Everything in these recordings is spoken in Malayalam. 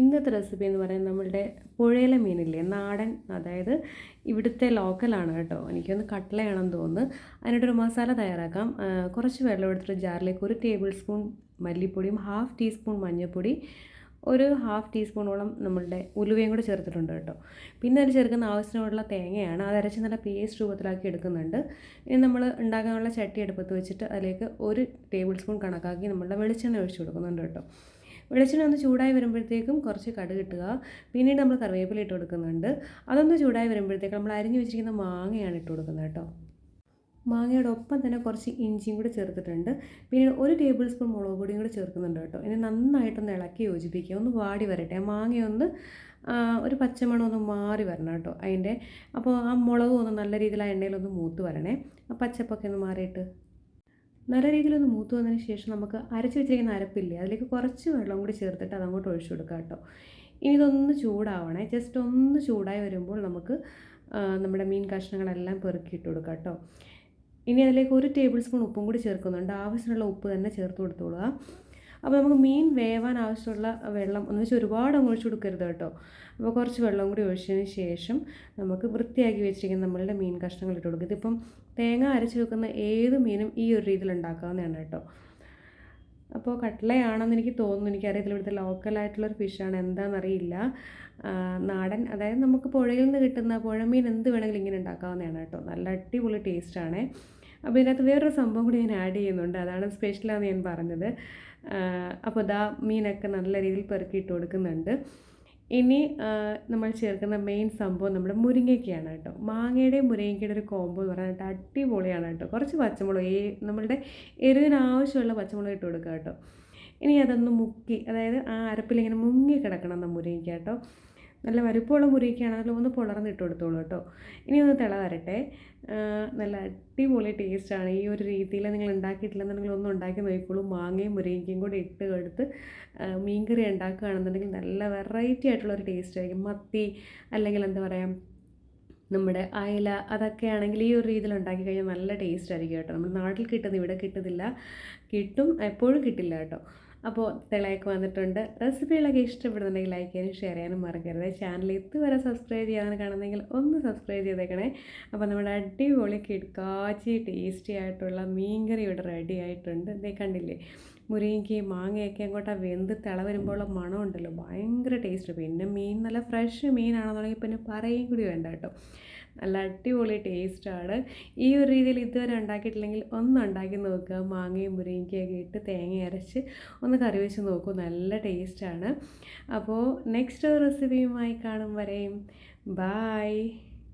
ഇന്നത്തെ റെസിപ്പി എന്ന് പറയുന്നത് നമ്മളുടെ പുഴയിലെ മീനില്ലേ നാടൻ അതായത് ഇവിടുത്തെ ലോക്കലാണ് കേട്ടോ. എനിക്കൊന്ന് കട്ട്ലയാണെന്ന് തോന്നുന്നു. അതിനായിട്ടൊരു മസാല തയ്യാറാക്കാം. കുറച്ച് വെള്ളം എടുത്തിട്ട് ജാറിലേക്ക് ഒരു ടേബിൾ സ്പൂൺ മല്ലിപ്പൊടിയും ഹാഫ് ടീസ്പൂൺ മഞ്ഞൾപ്പൊടി ഒരു ഹാഫ് ടീസ്പൂണോളം നമ്മളുടെ ഉലുവയും കൂടെ ചേർത്തിട്ടുണ്ട് കേട്ടോ. പിന്നെ അതിൽ ചേർക്കുന്ന ആവശ്യത്തിനുള്ള തേങ്ങയാണ് അത് അരച്ച് നല്ല പേസ്റ്റ് രൂപത്തിലാക്കി എടുക്കുന്നുണ്ട്. ഇനി നമ്മൾ ഉണ്ടാക്കാനുള്ള ചട്ടി എടുപ്പത്ത് വെച്ചിട്ട് അതിലേക്ക് ഒരു ടേബിൾ സ്പൂൺ കണക്കാക്കി നമ്മളുടെ വെളിച്ചെണ്ണ ഒഴിച്ചു കൊടുക്കുന്നുണ്ട് കേട്ടോ. വെളിച്ചെണ്ണ ഒന്ന് ചൂടായി വരുമ്പോഴത്തേക്കും കുറച്ച് കടുക് ഇട്ടുക. പിന്നീട് നമ്മൾ കറിവേപ്പില ഇട്ട് കൊടുക്കുന്നുണ്ട്. അതൊന്ന് ചൂടായി വരുമ്പോഴത്തേക്കും നമ്മൾ അരിഞ്ഞു വെച്ചിരിക്കുന്ന മാങ്ങയാണ് ഇട്ട് കൊടുക്കുന്നത് കേട്ടോ. മാങ്ങയുടെ ഒപ്പം തന്നെ കുറച്ച് ഇഞ്ചിയും കൂടി ചേർത്തിട്ടുണ്ട്. പിന്നീട് ഒരു ടേബിൾ സ്പൂൺ മുളക് പൊടിയും കൂടി ചേർക്കുന്നുണ്ട് കേട്ടോ. ഇനി നന്നായിട്ടൊന്ന് ഇളക്കി യോജിപ്പിക്കുക. ഒന്ന് വാടി വരട്ടെ. മാങ്ങയൊന്ന് ഒരു പച്ചമണം ഒന്ന് മാറി വരണം കേട്ടോ അതിന്റെ. അപ്പോൾ ആ മുളകും ഒന്ന് നല്ല രീതിയിൽ ആ എണ്ണയിലൊന്ന് മൂത്ത് വരണേ. ആ പച്ചപ്പൊക്കെ ഒന്ന് മാറിയിട്ട് നല്ല രീതിയിലൊന്ന് മൂത്ത് വന്നതിന് ശേഷം നമുക്ക് അരച്ച് വെച്ചിരിക്കുന്ന അരപ്പില്ലേ അതിലേക്ക് കുറച്ച് വെള്ളം കൂടി ചേർത്തിട്ട് അതങ്ങോട്ട് ഒഴിച്ചു കൊടുക്കുക കേട്ടോ. ഇനി ഇതൊന്ന് ചൂടാവണേ. ജസ്റ്റ് ഒന്ന് ചൂടായി വരുമ്പോൾ നമുക്ക് നമ്മുടെ മീൻ കഷ്ണങ്ങളെല്ലാം പെറുക്കിയിട്ട് കൊടുക്കാം കേട്ടോ. ഇനി അതിലേക്ക് ഒരു ടേബിൾ സ്പൂൺ ഉപ്പും കൂടി ചേർക്കുന്നുണ്ട്. ആവശ്യമുള്ള ഉപ്പ് തന്നെ ചേർത്ത് കൊടുത്തോളുക. അപ്പോൾ നമുക്ക് മീൻ വേവാൻ ആവശ്യമുള്ള വെള്ളം എന്ന് വെച്ചാൽ ഒരുപാട് അങ്ങ് ഒഴിച്ചു കൊടുക്കരുത് കേട്ടോ. അപ്പോൾ കുറച്ച് വെള്ളം കൂടി ഒഴിച്ചതിന് ശേഷം നമുക്ക് വൃത്തിയാക്കി വെച്ചിരിക്കുന്ന നമ്മളുടെ മീൻ കഷ്ണങ്ങൾ ഇട്ട് കൊടുക്കുക. ഇതിപ്പം തേങ്ങ അരച്ച് വെക്കുന്ന ഏത് മീനും ഈ ഒരു രീതിയിൽ ഉണ്ടാക്കാവുന്നതാണ് കേട്ടോ. അപ്പോൾ കട്ട്ലയാണെന്ന് എനിക്ക് തോന്നുന്നു. എനിക്കറിയത്തില്ല ഇവിടുത്തെ ലോക്കലായിട്ടുള്ളൊരു ഫിഷാണ് എന്താണെന്നറിയില്ല നാടൻ അതായത് നമുക്ക് പുഴയിൽ നിന്ന് കിട്ടുന്ന പുഴമീൻ എന്ത് വേണമെങ്കിലും ഇങ്ങനെ ഉണ്ടാക്കാവുന്നതാണ് കേട്ടോ. നല്ല അടിപൊളി ടേസ്റ്റാണ് അപ്പോൾ ഇതിനകത്ത് വേറൊരു സംഭവം കൂടി ഞാൻ ആഡ് ചെയ്യുന്നുണ്ട്. അതാണ് സ്പെഷ്യലാണെന്ന് ഞാൻ പറഞ്ഞത്. അപ്പോൾ ഇതാ മീനൊക്കെ നല്ല രീതിയിൽ പെറുക്കിയിട്ട് കൊടുക്കുന്നുണ്ട്. ഇനി നമ്മൾ ചേർക്കുന്ന മെയിൻ സംഭവം നമ്മുടെ മുരിങ്ങയ്ക്കയാണ് കേട്ടോ. മാങ്ങയുടെ മുരിങ്ങയ്ക്കയുടെ ഒരു കോംബോ എന്ന് പറഞ്ഞിട്ട് അടിപൊളിയാണ് കേട്ടോ. കുറച്ച് പച്ചമുളക് ഈ നമ്മളുടെ എരിവിന് ആവശ്യമുള്ള പച്ചമുളക് ഇട്ട് കൊടുക്കുക കേട്ടോ. ഇനി അതൊന്ന് മുക്കി അതായത് ആ അരപ്പിലിങ്ങനെ മുങ്ങി കിടക്കണം നമ്മൾ മുരിങ്ങയ്ക്ക കേട്ടോ. നല്ല വലുപ്പമുള്ള മുരിങ്ങയ്ക്കാണെങ്കിലും ഒന്ന് പുളർന്നിട്ട് കൊടുത്തോളൂ കേട്ടോ. ഇനി ഒന്ന് തിള വരട്ടെ. നല്ല അടിപൊളി ടേസ്റ്റാണ് ഈ ഒരു രീതിയിൽ നിങ്ങൾ ഉണ്ടാക്കിയിട്ടില്ലെന്നുണ്ടെങ്കിൽ ഒന്ന് ഉണ്ടാക്കി നോക്കിക്കോളൂ. മാങ്ങയും മുരിങ്ങയും കൂടി ഇട്ട് കൊടുത്ത് ആ, മീൻകറി ഉണ്ടാക്കുകയാണെന്നുണ്ടെങ്കിൽ നല്ല വെറൈറ്റി ആയിട്ടുള്ള ഒരു ടേസ്റ്റ് ആയിരിക്കും. മത്തി അല്ലെങ്കിൽ എന്താ പറയുക നമ്മുടെ അയല അതൊക്കെ ആണെങ്കിൽ ഈ ഒരു രീതിയിൽ ഉണ്ടാക്കി കഴിഞ്ഞാൽ നല്ല ടേസ്റ്റ് ആയിരിക്കും കേട്ടോ. നമ്മുടെ നാട്ടിൽ കിട്ടുന്ന ഇവിടെ കിട്ടുന്നില്ല. കിട്ടും എപ്പോഴും കിട്ടില്ല കേട്ടോ. അപ്പോൾ തിളയൊക്കെ വന്നിട്ടുണ്ട്. റെസിപ്പികളൊക്കെ ഇഷ്ടപ്പെടുന്നുണ്ടെങ്കിൽ ലൈക്ക് ചെയ്യാനും ഷെയർ ചെയ്യാനും മറക്കരുത്. ചാനൽ ഇതുവരെ സബ്സ്ക്രൈബ് ചെയ്യാതെ കാണുന്നെങ്കിൽ ഒന്ന് സബ്സ്ക്രൈബ് ചെയ്തേക്കണേ. അപ്പോൾ നമ്മുടെ അടിപൊളി കിടക്കാച്ചി ടേസ്റ്റി ആയിട്ടുള്ള മീൻകറി ഇവിടെ റെഡി ആയിട്ടുണ്ട്. ഇതേ കണ്ടില്ലേ? മുരിങ്ങയ്ക്കയും മാങ്ങയൊക്കെ അങ്ങോട്ട് വെന്ത് തിള വരുമ്പോഴുള്ള മണം ഉണ്ടല്ലോ. ഭയങ്കര ടേസ്റ്റ് പിന്നെ മീൻ നല്ല ഫ്രഷ് മീനാണെന്നുണ്ടെങ്കിൽ പിന്നെ പറയും കൂടി വേണ്ട കേട്ടോ. നല്ല അടിപൊളി ടേസ്റ്റാണ്. ഈ ഒരു രീതിയിൽ ഇതുവരെ ഉണ്ടാക്കിയിട്ടില്ലെങ്കിൽ ഒന്ന് ഉണ്ടാക്കി നോക്കുക. മാങ്ങയും മുരിങ്ങയ്ക്കൊക്കെ ഇട്ട് തേങ്ങ അരച്ച് ഒന്ന് കറി വെച്ച് നോക്കൂ. നല്ല ടേസ്റ്റാണ്. അപ്പോൾ നെക്സ്റ്റ് റെസിപ്പിയുമായി കാണും വരെയും. ബായ്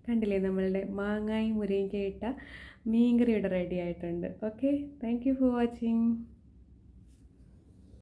കണ്ടില്ലേ നമ്മളുടെ മാങ്ങായും മുരിങ്ങയ്ക്ക ഇട്ട മീൻകറി ഇവിടെ റെഡി ആയിട്ടുണ്ട്. Okay thank you for watching